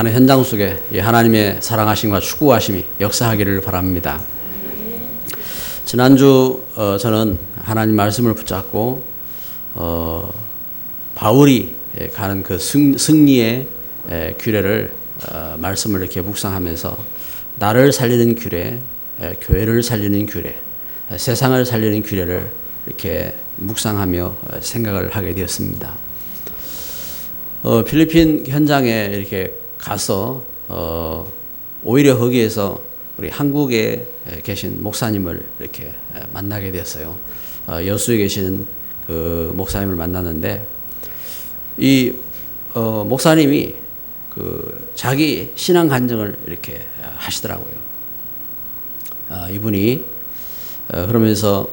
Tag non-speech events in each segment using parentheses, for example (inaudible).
가는 현장 속에 이 하나님의 사랑하심과 축구하심이 역사하기를 바랍니다. 지난주 어, 저는 하나님 말씀을 붙잡고 어, 바울이 가는 그 승, 승리의 에, 규례를 어, 말씀을 이렇게 묵상하면서 나를 살리는 규례, 에, 교회를 살리는 규례, 에, 세상을 살리는 규례를 이렇게 묵상하며 어, 생각을 하게 되었습니다. 어, 필리핀 현장에 이렇게 가서 어, 오히려 거기에서 우리 한국에 계신 목사님을 이렇게 만나게 되었어요. 어, 여수에 계시는 그 목사님을 만났는데 이 어, 목사님이 그 자기 신앙 간증을 이렇게 하시더라고요. 아, 이분이 어, 그러면서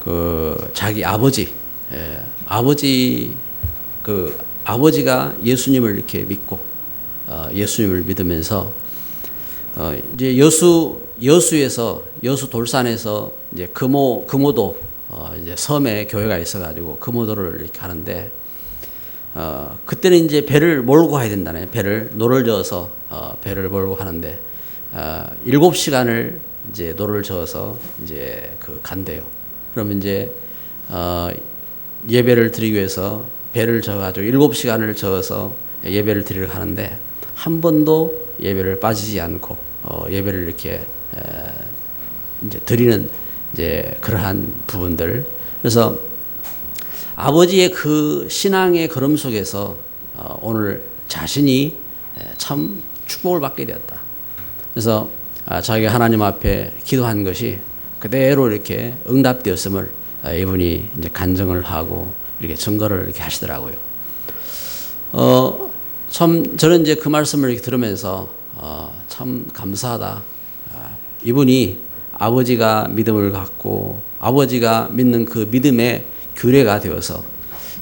그 자기 아버지 예, 아버지 그 아버지가 예수님을 이렇게 믿고 어, 예수님을 믿으면서 어, 이제 여수 여수에서 여수 돌산에서 이제 금오 금오도 어, 이제 섬에 교회가 있어가지고 금오도를 이렇게 하는데 어, 그때는 이제 배를 몰고 가야 된다네 배를 노를 저어서 어, 배를 몰고 하는데 어, 일곱 시간을 이제 노를 저어서 이제 그 간대요. 그러면 이제 어, 예배를 드리기 위해서 배를 져가지고 일곱 시간을 저어서 예배를 드리려 하는데 한 번도 예배를 빠지지 않고 어, 예배를 이렇게 에, 이제 드리는 이제 그러한 부분들 그래서 아버지의 그 신앙의 걸음 속에서 어, 오늘 자신이 참 축복을 받게 되었다. 그래서 아, 자기가 하나님 앞에 기도한 것이 그대로 이렇게 응답되었음을 아, 이분이 이제 간증을 하고 이렇게 증거를 이렇게 하시더라고요. 어, 참 저는 이제 그 말씀을 이렇게 들으면서 어, 참 감사하다. 아, 이분이 아버지가 믿음을 갖고 아버지가 믿는 그 믿음의 규례가 되어서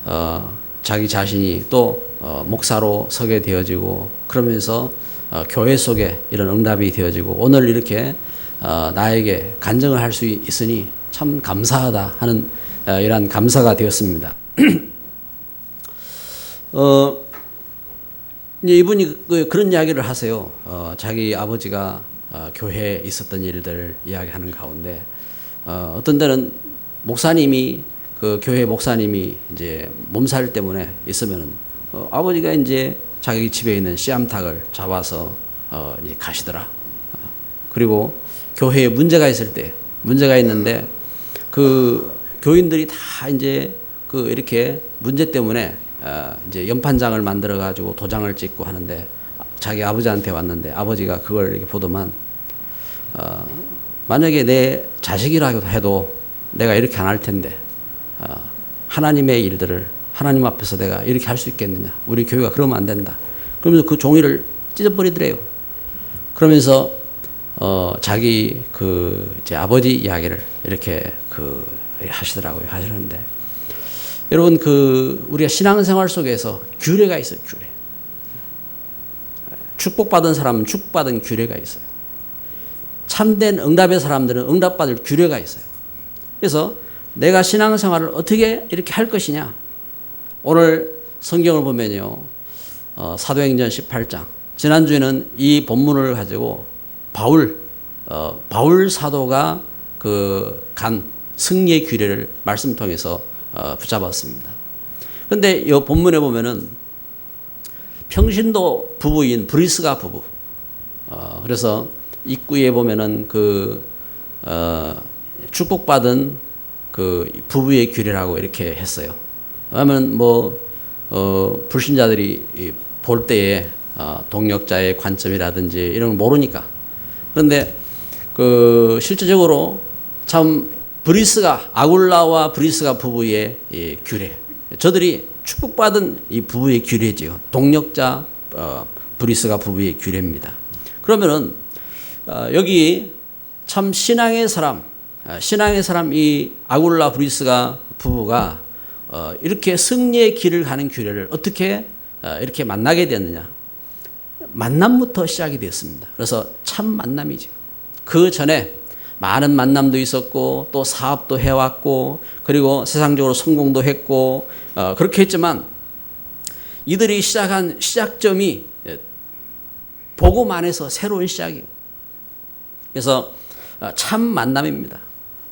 어, 자기 자신이 또 어, 목사로 서게 되어지고 그러면서 어, 교회 속에 이런 응답이 되어지고 오늘 이렇게 어, 나에게 간증을 할 수 있으니 참 감사하다 하는 어, 이러한 감사가 되었습니다. (clears throat) 어, 이제 이분이 그, 그런 이야기를 하세요. 어, 자기 아버지가 어, 교회에 있었던 일들 이야기하는 가운데 어, 어떤 때는 목사님이 그 교회 목사님이 이제 몸살 때문에 있으면은 어, 아버지가 이제 자기 집에 있는 씨암탉을 잡아서 어, 이제 가시더라. 어, 그리고 교회에 문제가 있을 때 문제가 있는데 그 교인들이 다 이제 그 이렇게 문제 때문에 어, 이제 연판장을 만들어 가지고 도장을 찍고 하는데 자기 아버지한테 왔는데 아버지가 그걸 이렇게 보더만 어, 만약에 내 자식이라고 해도 내가 이렇게 안 할 텐데 어, 하나님의 일들을 하나님 앞에서 내가 이렇게 할 수 있겠느냐 우리 교회가 그러면 안 된다. 그러면서 그 종이를 찢어버리더래요. 그러면서 어, 자기 그 이제 아버지 이야기를 이렇게 그 하시더라고요. 하시는데 여러분 그 우리가 신앙생활 속에서 규례가 있어요 규례. 축복받은 사람은 축복받은 규례가 있어요. 참된 응답의 사람들은 응답받을 규례가 있어요. 그래서 내가 신앙생활을 어떻게 이렇게 할 것이냐? 오늘 성경을 보면요. 어, 사도행전 18장. 지난주에는 이 본문을 가지고 바울 어, 바울 사도가 그 간 승리의 규례를 말씀 통해서 어, 붙잡았습니다. 그런데 이 본문에 보면은 평신도 부부인 브리스가 부부. 어, 그래서 입구에 보면은 그 어, 축복받은 그 부부의 규례라고 이렇게 했어요. 왜냐하면 뭐 어, 불신자들이 볼 때에 어, 동력자의 관점이라든지 이런 걸 모르니까. 그런데 그 실제적으로 참 브리스가 아굴라와 브리스가 부부의 이 규례. 저들이 축복받은 이 부부의 규례지요. 동력자 어, 브리스가 부부의 규례입니다. 그러면은 어, 여기 참 신앙의 사람, 어, 신앙의 사람 이 아굴라 브리스가 부부가 어, 이렇게 승리의 길을 가는 규례를 어떻게 어, 이렇게 만나게 됐느냐? 만남부터 시작이 되었습니다. 그래서 참 만남이죠. 그 전에 많은 만남도 있었고 또 사업도 해왔고 그리고 세상적으로 성공도 했고 어, 그렇게 했지만 이들이 시작한 시작점이 안에서 새로운 시작이에요. 그래서 어, 참 만남입니다.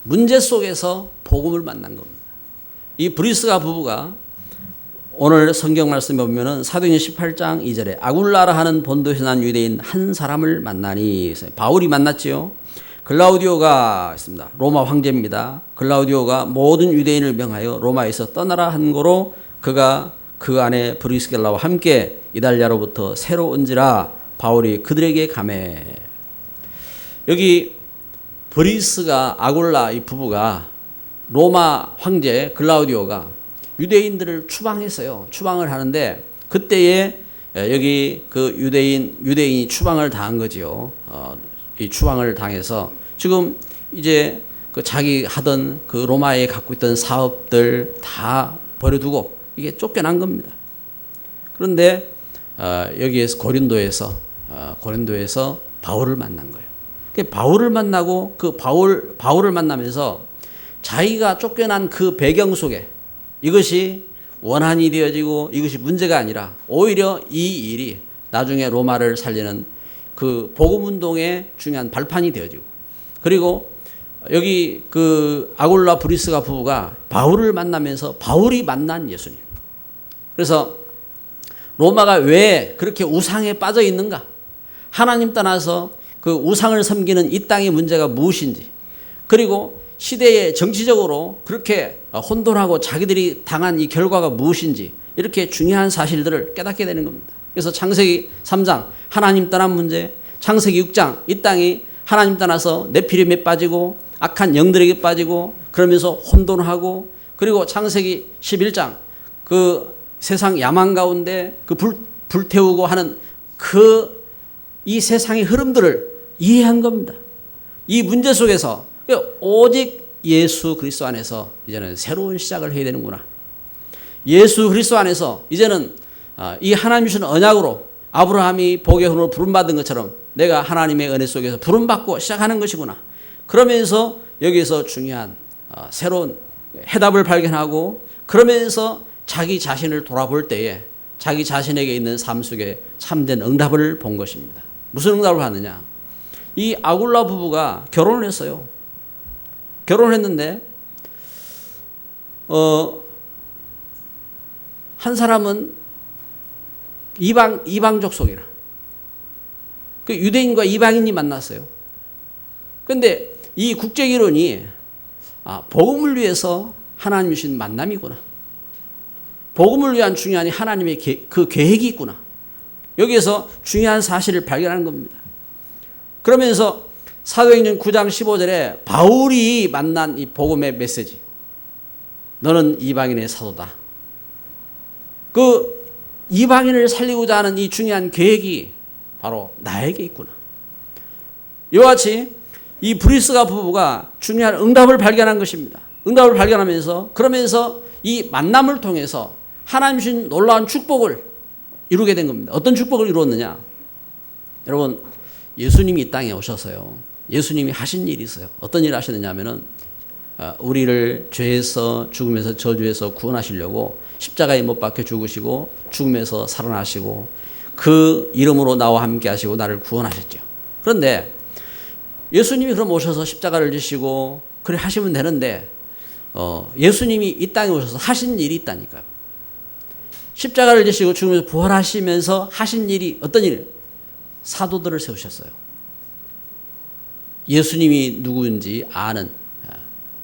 문제 속에서 복음을 만난 겁니다. 이 브리스가 부부가 오늘 성경 말씀에 보면은 사도행전 18장 2절에 아굴라라 하는 본도에서 난 유대인 한 사람을 만나니 바울이 만났지요. 글라우디오가 있습니다. 로마 황제입니다. 글라우디오가 모든 유대인을 명하여 로마에서 떠나라 한 거로 그가 그 안에 브리스겔라와 함께 이달리아로부터 새로 온지라 바울이 그들에게 감해 여기 브리스가 아굴라 이 부부가 로마 황제 글라우디오가 유대인들을 추방했어요. 추방을 하는데 그때에 여기 그 유대인 유대인이 추방을 당한 거지요. 어, 이 추방을 당해서 지금 이제 그 자기 하던 그 로마에 갖고 있던 사업들 다 버려두고 이게 쫓겨난 겁니다. 그런데 어, 여기에서 고린도에서 어, 고린도에서 바울을 만난 거예요. 그 바울을 만나고 그 바울 바울을 만나면서 자기가 쫓겨난 그 배경 속에 이것이 원한이 되어지고 이것이 문제가 아니라 오히려 이 일이 나중에 로마를 살리는 그 복음 운동의 중요한 발판이 되어지고 그리고 여기 그 아굴라 브리스가 부부가 바울을 만나면서 바울이 만난 예수님. 그래서 로마가 왜 그렇게 우상에 빠져 있는가? 하나님 떠나서 그 우상을 섬기는 이 땅의 문제가 무엇인지 그리고 시대에 정치적으로 그렇게 혼돈하고 자기들이 당한 이 결과가 무엇인지 이렇게 중요한 사실들을 깨닫게 되는 겁니다. 그래서 창세기 3장 하나님 떠난 문제, 창세기 6장 이 땅이 하나님 떠나서 네피림에 빠지고 악한 영들에게 빠지고 그러면서 혼돈하고 그리고 창세기 11장 그 세상 야망 가운데 그 불, 불태우고 하는 그 이 세상의 흐름들을 이해한 겁니다. 이 문제 속에서 오직 예수 그리스도 안에서 이제는 새로운 시작을 해야 되는구나. 예수 그리스도 안에서 이제는 아, 이 하나님 주신 언약으로 아브라함이 복의 흔으로 부름받은 것처럼 내가 하나님의 은혜 속에서 부름받고 시작하는 것이구나. 그러면서 여기서 중요한 아, 새로운 해답을 발견하고 그러면서 자기 자신을 돌아볼 때에 자기 자신에게 있는 삶 속에 참된 응답을 본 것입니다. 무슨 응답을 받느냐? 이 아굴라 부부가 결혼을 했어요. 결혼했는데 어, 한 사람은 이방 이방족 속이라. 그 유대인과 이방인이 만났어요. 그런데 이 국제 이론이 아, 복음을 위해서 하나님 주신 만남이구나. 복음을 위한 중요한 하나님의 계, 그 계획이 있구나. 여기에서 중요한 사실을 발견하는 겁니다. 그러면서 사도행전 9장 15절에 바울이 만난 이 복음의 메시지. 너는 이방인의 사도다. 그 이방인을 살리고자 하는 이 중요한 계획이 바로 나에게 있구나. 이와 같이 이 브리스가 부부가 중요한 응답을 발견한 것입니다. 응답을 발견하면서 그러면서 이 만남을 통해서 하나님 주신 놀라운 축복을 이루게 된 겁니다. 어떤 축복을 이루었느냐? 여러분 예수님이 이 땅에 오셔서요. 예수님이 하신 일이 있어요. 어떤 일을 하셨느냐 하면은 어, 우리를 죄에서 죽음에서 저주에서 구원하시려고 십자가에 못 박혀 죽으시고 죽음에서 살아나시고 그 이름으로 나와 함께 하시고 나를 구원하셨죠. 그런데 예수님이 그럼 오셔서 십자가를 지시고 그래 하시면 되는데 어, 예수님이 이 땅에 오셔서 하신 일이 있다니까요. 십자가를 지시고 죽음에서 부활하시면서 하신 일이 어떤 일? 사도들을 세우셨어요. 예수님이 누구인지 아는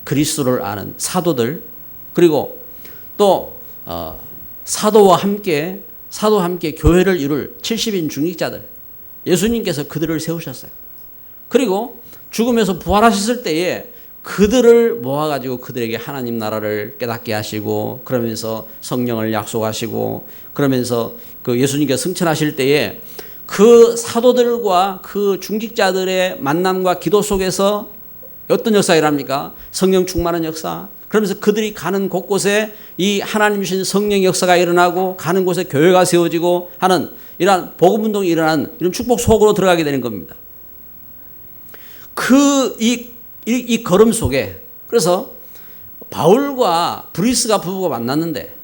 그리스도를 아는 사도들 그리고 또 어, 사도와 함께 사도와 함께 교회를 이룰 70인 중직자들 예수님께서 그들을 세우셨어요. 그리고 죽음에서 부활하셨을 때에 그들을 모아가지고 그들에게 하나님 나라를 깨닫게 하시고 그러면서 성령을 약속하시고 그러면서 그 예수님께서 승천하실 때에 그 사도들과 그 중직자들의 만남과 기도 속에서 어떤 역사 일합니까? 성령 충만한 역사. 그러면서 그들이 가는 곳곳에 이 하나님 주신 성령 역사가 일어나고 가는 곳에 교회가 세워지고 하는 이러한 복음 운동이 일어나는 이런 축복 속으로 들어가게 되는 겁니다. 그이 이, 이 걸음 속에 그래서 바울과 브리스가 부부가 만났는데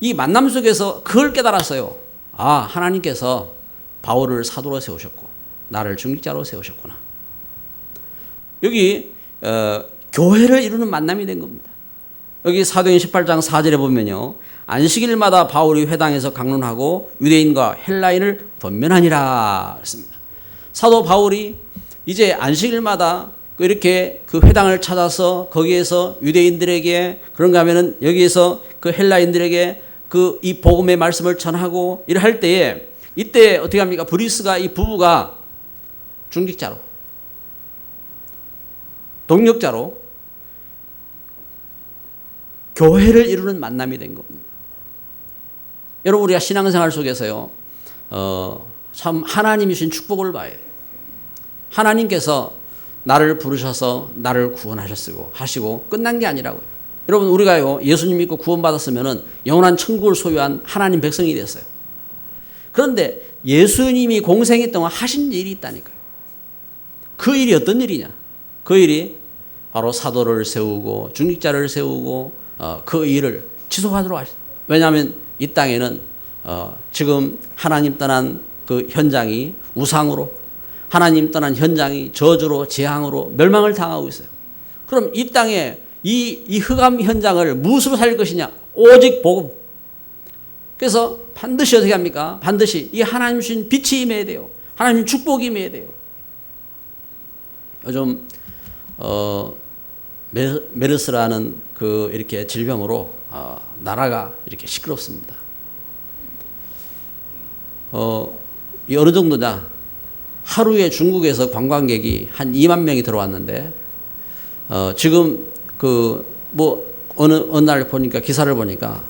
이 만남 속에서 그걸 깨달았어요. 아, 하나님께서 바울을 사도로 세우셨고 나를 중직자로 세우셨구나. 여기 어, 교회를 이루는 만남이 된 겁니다. 여기 사도행 18장 4절에 보면요. 안식일마다 바울이 회당에서 강론하고 유대인과 헬라인을 권면하니라 했습니다. 사도 바울이 이제 안식일마다 그 이렇게 그 회당을 찾아서 거기에서 유대인들에게 그런가 하면은 여기에서 그 헬라인들에게 그 이 복음의 말씀을 전하고 할 때에 이때 어떻게 합니까? 브리스가 이 부부가 중직자로 동력자로 교회를 이루는 만남이 된 겁니다. 여러분 우리가 신앙생활 속에서요, 어, 참 하나님이 주신 축복을 봐야 돼요. 하나님께서 나를 부르셔서 나를 구원하셨고 하시고 끝난 게 아니라고요. 여러분 우리가요 예수님 믿고 구원받았으면은 영원한 천국을 소유한 하나님 백성이 됐어요. 그런데 예수님이 공생애 동안 하신 일이 있다니까요. 그 일이 어떤 일이냐? 그 일이 바로 사도를 세우고 중직자를 세우고 어, 그 일을 지속하도록 하셨어요. 왜냐하면 이 땅에는 어, 지금 하나님 떠난 그 현장이 우상으로 하나님 떠난 현장이 저주로 재앙으로 멸망을 당하고 있어요. 그럼 이 땅에 이, 이 흑암 현장을 무엇으로 살릴 것이냐? 오직 복음. 그래서 반드시 어떻게 합니까? 반드시 이 하나님 주신 빛이 임해야 돼요. 하나님 축복이 임해야 돼요. 요즘 어, 메, 메르스라는 그 이렇게 질병으로 어, 나라가 이렇게 시끄럽습니다. 어, 이 어느 정도냐? 하루에 중국에서 관광객이 한 2만 명이 들어왔는데 어, 지금 그 뭐 어느 어느 날 보니까 기사를 보니까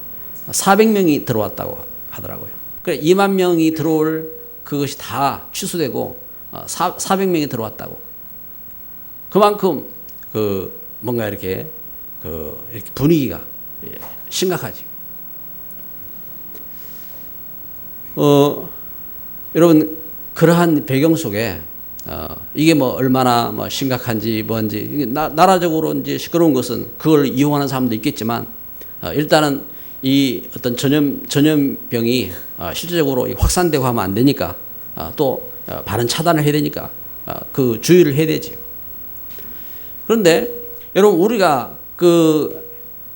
400명이 들어왔다고 하더라고요. 그래 2만 명이 들어올 그것이 다 취소되고 어, 4, 400명이 들어왔다고. 그만큼 그 뭔가 이렇게 그 이렇게 분위기가 예, 심각하죠. 어, 여러분 그러한 배경 속에 어, 이게 뭐 얼마나 뭐 심각한지 뭔지 나, 나라적으로 이제 시끄러운 것은 그걸 이용하는 사람도 있겠지만 어, 일단은 이 어떤 전염 전염병이 어, 실제적으로 확산되고 하면 안 되니까 어, 또 어, 바른 차단을 해야 되니까 어, 그 주의를 해야 되지. 그런데 여러분 우리가 그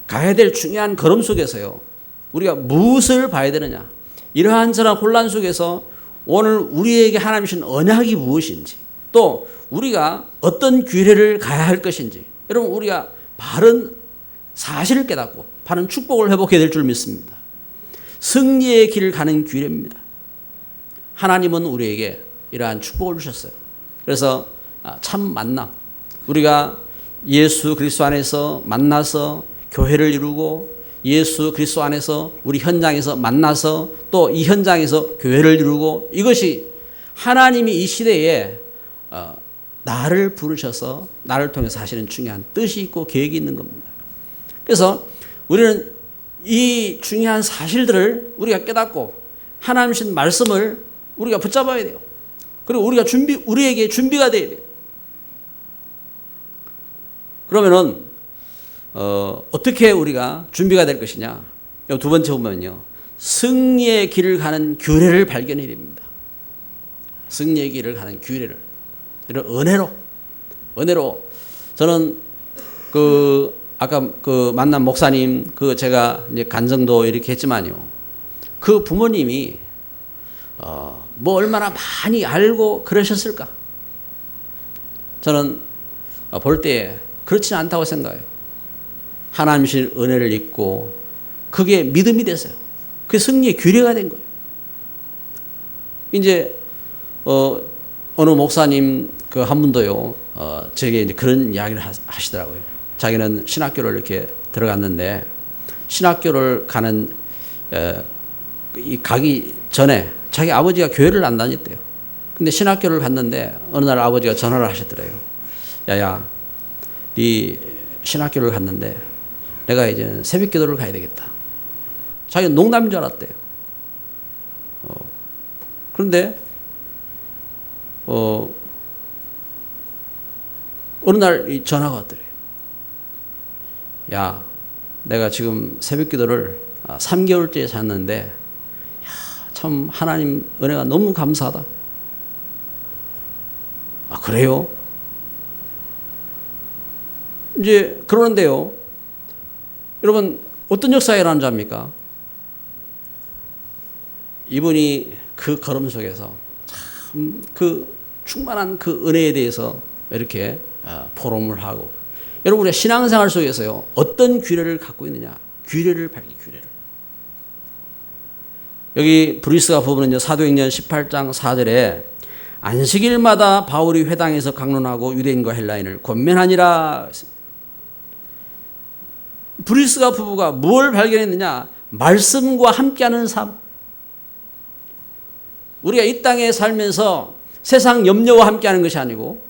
가야 될 중요한 걸음 속에서요. 우리가 무엇을 봐야 되느냐? 이러한 저런 혼란 속에서 오늘 우리에게 하나님 주신 언약이 무엇인지 또 우리가 어떤 규례를 가야 할 것인지 여러분 우리가 바른 사실을 깨닫고 바른 축복을 회복해야 될 줄 믿습니다. 승리의 길을 가는 규례입니다. 하나님은 우리에게 이러한 축복을 주셨어요. 그래서 아, 참 만남 우리가 예수 그리스도 안에서 만나서 교회를 이루고 예수 그리스도 안에서 우리 현장에서 만나서 또 이 현장에서 교회를 이루고 이것이 하나님이 이 시대에 어, 나를 부르셔서 나를 통해서 하시는 중요한 뜻이 있고 계획이 있는 겁니다. 그래서 우리는 이 중요한 사실들을 우리가 깨닫고 하나님 신 말씀을 우리가 붙잡아야 돼요. 그리고 우리가 준비 우리에게 준비가 돼야 돼요. 그러면은 어, 어떻게 우리가 준비가 될 것이냐? 두 번째 보면요. 승리의 길을 가는 규례를 발견해야 됩니다. 승리의 길을 가는 규례를. 이런 은혜로, 은혜로. 저는 그, 아까 그 만난 목사님, 그 제가 이제 간증도 이렇게 했지만요. 그 부모님이, 어, 뭐 얼마나 많이 알고 그러셨을까? 저는 볼 때 그렇지는 않다고 생각해요. 하나님 신 은혜를 입고 그게 믿음이 됐어요. 그 승리의 규례가 된 거예요. 이제 어 어느 목사님 그 한 분도요 어 제게 이제 그런 이야기를 하시더라고요. 자기는 신학교를 이렇게 들어갔는데 신학교를 가는 에, 이 가기 전에 자기 아버지가 교회를 안 다녔대요. 근데 신학교를 갔는데 어느 날 아버지가 전화를 하셨더래요. 야야, 네 신학교를 갔는데 내가 이제 새벽 기도를 가야 되겠다. 자기는 농담인 줄 알았대요. 어, 그런데, 어, 어느 날 전화가 왔더래요. 야, 내가 지금 새벽 기도를 3개월째 잤는데, 야, 참 하나님 은혜가 너무 감사하다. 아, 그래요? 이제 그러는데요. 여러분, 어떤 역사가 일어난 줄 압니까? 이분이 그 걸음 속에서 참 그 충만한 그 은혜에 대해서 이렇게 아, 포럼을 하고 여러분 우리가 신앙생활 속에서요 어떤 규례를 갖고 있느냐 규례를 밝히 규례를 여기 브리스가 부부는요 사도행전 18장 4절에 안식일마다 바울이 회당에서 강론하고 유대인과 헬라인을 권면하니라 브리스가 부부가 뭘 발견했느냐 말씀과 함께하는 삶 우리가 이 땅에 살면서 세상 염려와 함께하는 것이 아니고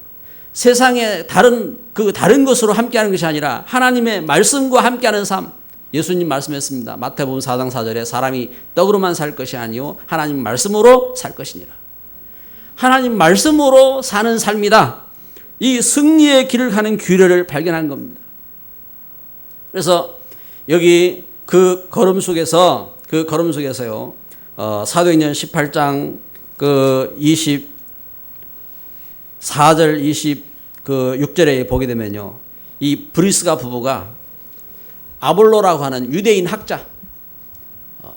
세상의 다른 그 다른 것으로 함께하는 것이 아니라 하나님의 말씀과 함께하는 삶. 예수님 말씀했습니다. 마태복음 4장 4절에 사람이 떡으로만 살 것이 아니요 하나님 말씀으로 살 것이니라. 하나님 말씀으로 사는 삶이다. 이 승리의 길을 가는 규례를 발견한 겁니다. 그래서 여기 그 걸음 속에서 그 걸음 속에서요. 어, 사도행전 18장 그 24절 20 그 6절에 보게 되면요. 이 브리스가 부부가 아볼로라고 하는 유대인 학자 어,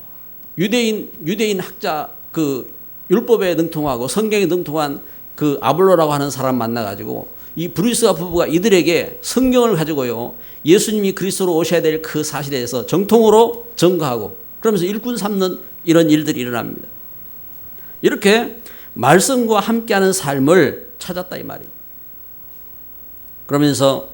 유대인 유대인 학자 그 율법에 능통하고 성경에 능통한 그 아볼로라고 하는 사람 만나 가지고 이 브리스가 부부가 이들에게 성경을 가지고요. 예수님이 그리스도로 오셔야 될 그 사실에 대해서 정통으로 증거하고 그러면서 일꾼 삼는 이런 일들이 일어납니다. 이렇게 말씀과 함께하는 삶을 찾았다 이 말입니다. 그러면서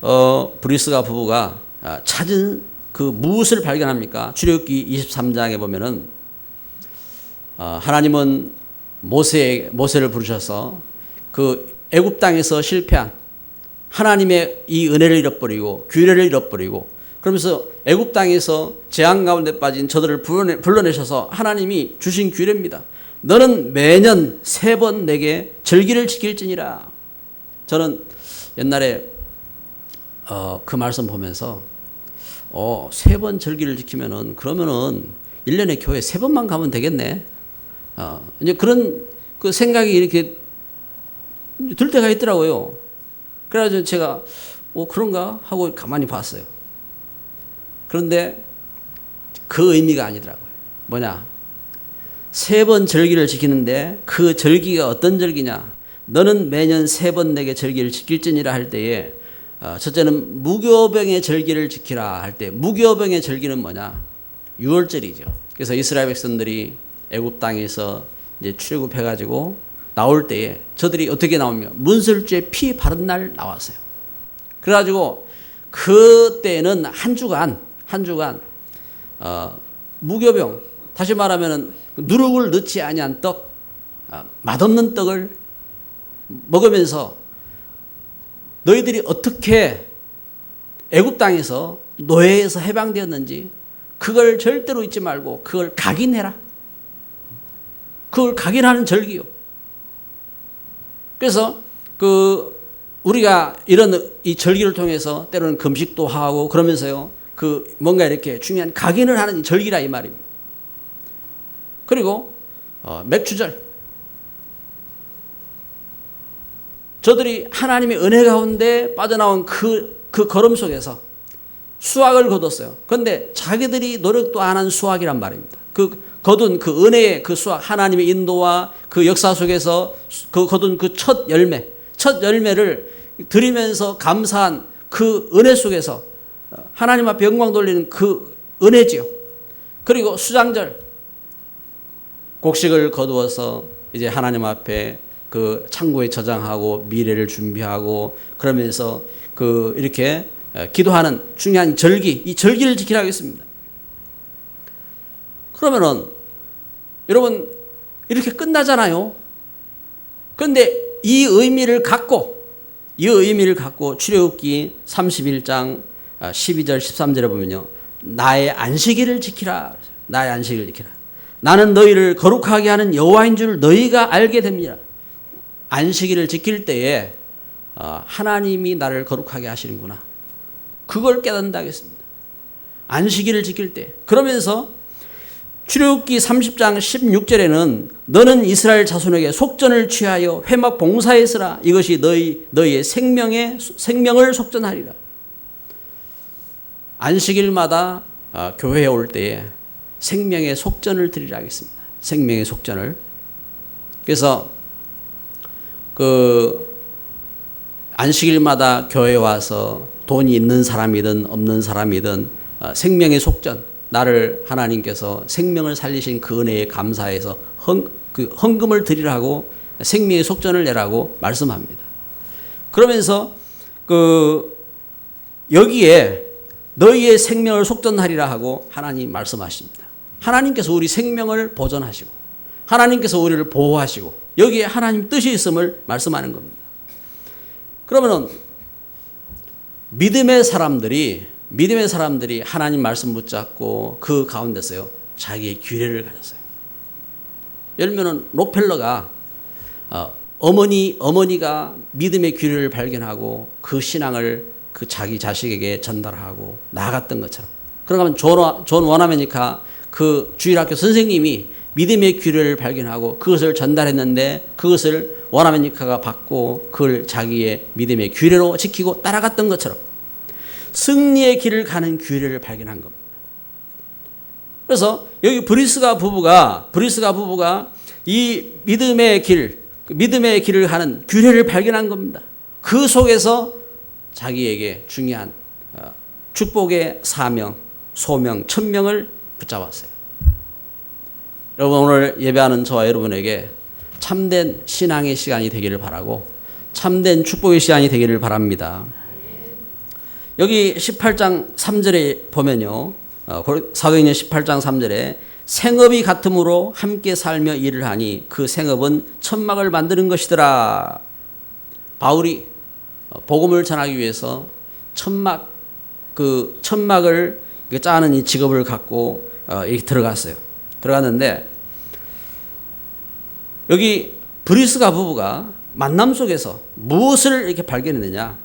어, 브리스가 부부가 아, 찾은 그 무엇을 발견합니까? 출애굽기 23장에 보면은 어, 하나님은 모세 모세를 부르셔서 그 애굽 땅에서 실패한 하나님의 이 은혜를 잃어버리고 규례를 잃어버리고 그러면서 애굽 땅에서 재앙 가운데 빠진 저들을 불러내, 불러내셔서 하나님이 주신 규례입니다. 너는 매년 세 번 내게 절기를 지킬지니라. 저는 옛날에 어, 그 말씀 보면서 어, 세 번 절기를 지키면은 그러면은 1년에 교회 세 번만 가면 되겠네. 어, 이제 그런 그 생각이 이렇게 들 때가 있더라고요. 그래가지고 제가 어, 그런가 하고 가만히 봤어요. 그런데 그 의미가 아니더라고요. 뭐냐? 세 번 절기를 지키는데 그 절기가 어떤 절기냐? 너는 매년 세 번 내게 절기를 지킬지니라 할 때에 어, 첫째는 무교병의 절기를 지키라 할 때 무교병의 절기는 뭐냐? 6월절이죠. 그래서 이스라엘 백성들이 애굽 땅에서 이제 출애굽해 가지고 나올 때에 저들이 어떻게 나오며 문설주에 피 바른 날 나왔어요. 그래 가지고 그때는 한 주간 한 주간 어, 무교병 다시 말하면은 누룩을 넣지 아니한 떡 어, 맛없는 떡을 먹으면서 너희들이 어떻게 애굽 땅에서 노예에서 해방되었는지 그걸 절대로 잊지 말고 그걸 각인해라. 그걸 각인하는 절기요. 그래서 그 우리가 이런 이 절기를 통해서 때로는 금식도 하고 그러면서요. 그 뭔가 이렇게 중요한 각인을 하는 절기라 이 말입니다. 그리고 어, 맥주절. 저들이 하나님의 은혜 가운데 빠져나온 그, 그 걸음 속에서 수확을 거뒀어요. 그런데 자기들이 노력도 안 한 수확이란 말입니다. 그 거둔 그 은혜의 그 수확, 하나님의 인도와 그 역사 속에서 그 거둔 그 첫 열매, 첫 열매를 드리면서 감사한 그 은혜 속에서 하나님 앞에 영광 돌리는 그 은혜지요. 그리고 수장절, 곡식을 거두어서 이제 하나님 앞에 그 창고에 저장하고 미래를 준비하고 그러면서 그 이렇게 기도하는 중요한 절기, 이 절기를 지키라 하겠습니다. 그러면은 여러분 이렇게 끝나잖아요. 그런데 이 의미를 갖고 이 의미를 갖고 출애굽기 31장 12절 13절에 보면요. 나의 안식일을 지키라. 나의 안식일을 지키라. 나는 너희를 거룩하게 하는 여호와인 줄 너희가 알게 됩니다. 안식일을 지킬 때에 어, 하나님이 나를 거룩하게 하시는구나. 그걸 깨닫는다겠습니다. 안식일을 지킬 때. 그러면서 출애굽기 30장 16절에는 너는 이스라엘 자손에게 속전을 취하여 회막 봉사했으라 이것이 너희 너희의 생명의 생명을 속전하리라. 안식일마다 아, 교회에 올 때에 생명의 속전을 드리라 하겠습니다. 생명의 속전을. 그래서 그 안식일마다 교회 와서 돈이 있는 사람이든 없는 사람이든 어, 생명의 속전 나를 하나님께서 생명을 살리신 그 은혜에 감사해서 헌, 그 헌금을 드리라고 생명의 속전을 내라고 말씀합니다. 그러면서 그 여기에 너희의 생명을 속전하리라 하고 하나님 말씀하십니다. 하나님께서 우리 생명을 보존하시고 하나님께서 우리를 보호하시고 여기에 하나님 뜻이 있음을 말씀하는 겁니다. 그러면은 믿음의 사람들이 믿음의 사람들이 하나님 말씀 붙잡고 그 가운데서요 자기의 규례를 가졌어요. 예를 들면 록펠러가 어, 어머니 어머니가 믿음의 규례를 발견하고 그 신앙을 그 자기 자식에게 전달하고 나갔던 것처럼. 그러면 존, 존 원아메니카 그 주일학교 선생님이 믿음의 규례를 발견하고 그것을 전달했는데 그것을 원아메니카가 받고 그걸 자기의 믿음의 규례로 지키고 따라갔던 것처럼 승리의 길을 가는 규례를 발견한 겁니다. 그래서 여기 브리스가 부부가 브리스가 부부가 이 믿음의 길, 그 믿음의 길을 가는 규례를 발견한 겁니다. 그 속에서 자기에게 중요한 어, 축복의 사명, 소명, 천명을 붙잡았어요. 여러분 오늘 예배하는 저와 여러분에게 참된 신앙의 시간이 되기를 바라고 참된 축복의 시간이 되기를 바랍니다. 여기 18장 3절에 보면요. 어, 사도행전 18장 3절에 생업이 같음으로 함께 살며 일을 하니 그 생업은 천막을 만드는 것이더라. 바울이 어, 복음을 전하기 위해서 천막 그 천막을 짜는 이 직업을 갖고 어, 이렇게 들어갔어요. 들어갔는데 여기 브리스가 부부가 만남 속에서 무엇을 이렇게 발견했느냐?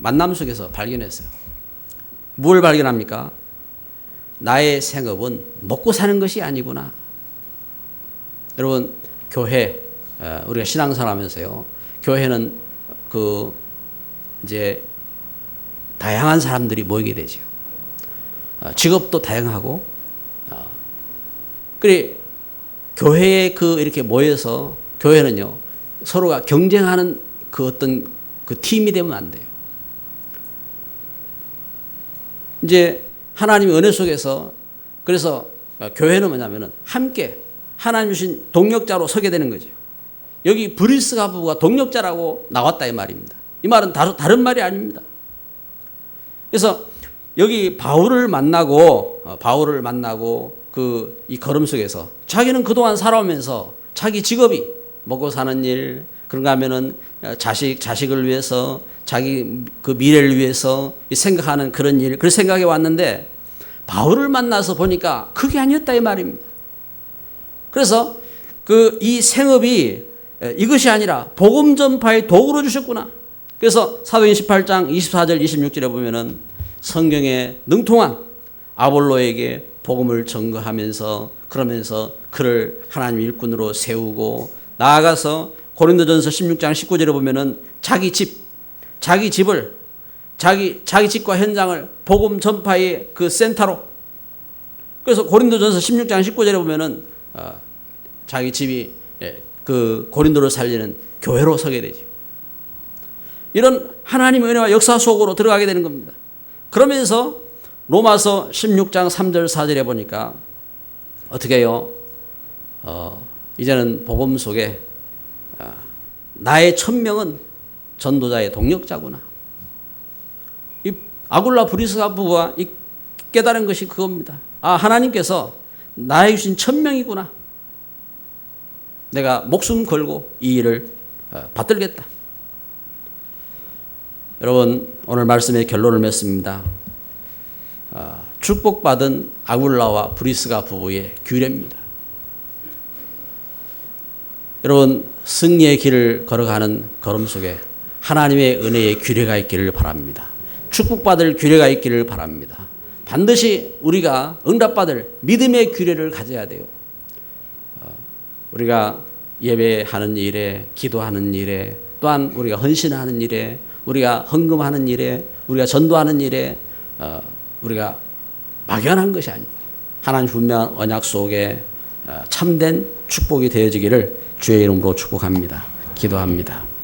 만남 속에서 발견했어요. 뭘 발견합니까? 나의 생업은 먹고 사는 것이 아니구나. 여러분, 교회, 어, 우리가 신앙생활 하면서요, 교회는 그, 이제, 다양한 사람들이 모이게 되죠. 어, 직업도 다양하고, 어, 그래, 교회에 그 이렇게 모여서, 교회는요, 서로가 경쟁하는 그 어떤 그 팀이 되면 안 돼요. 이제 하나님의 은혜 속에서 그래서 교회는 뭐냐면은 함께 하나님 주신 동력자로 서게 되는 거죠. 여기 브리스가 부부가 동력자라고 나왔다 이 말입니다. 이 말은 다른, 다른 말이 아닙니다. 그래서 여기 바울을 만나고 어, 바울을 만나고 그 이 걸음 속에서 자기는 그동안 살아오면서 자기 직업이 먹고 사는 일 그런가 하면은 자식 자식을 위해서 자기 그 미래를 위해서 생각하는 그런 일, 그런 생각해 왔는데 바울을 만나서 보니까 그게 아니었다 이 말입니다. 그래서 그 이 생업이 이것이 아니라 복음 전파의 도구로 주셨구나. 그래서 사도행 18장 24절 26절에 보면은 성경에 능통한 아볼로에게 복음을 전거하면서 그러면서 그를 하나님 일꾼으로 세우고 나아가서 고린도전서 16장 19절에 보면은 자기 집 자기 집을 자기 자기 집과 현장을 복음 전파의 그 센터로 그래서 고린도전서 16장 19절에 보면은 어, 자기 집이 예, 그 고린도를 살리는 교회로 서게 되죠. 이런 하나님의 은혜와 역사 속으로 들어가게 되는 겁니다. 그러면서 로마서 16장 3절 4절에 보니까 어떻게 해요? 어, 이제는 복음 속에 어, 나의 천명은 전도자의 동력자구나. 이 아굴라 브리스가 부부가 깨달은 것이 그겁니다. 아, 하나님께서 나에 주신 천명이구나. 내가 목숨 걸고 이 일을 어, 받들겠다. 여러분, 오늘 말씀의 결론을 맺습니다. 아, 축복받은 아굴라와 브리스가 부부의 규례입니다. 여러분, 승리의 길을 걸어가는 걸음 속에 하나님의 은혜의 규례가 있기를 바랍니다. 축복받을 규례가 있기를 바랍니다. 반드시 우리가 응답받을 믿음의 규례를 가져야 돼요. 어, 우리가 예배하는 일에, 기도하는 일에, 또한 우리가 헌신하는 일에, 우리가 헌금하는 일에, 우리가 전도하는 일에, 어, 우리가 막연한 것이 아닙니다. 하나님 분명 언약 속에 어, 참된 축복이 되어지기를 주의 이름으로 축복합니다. 기도합니다.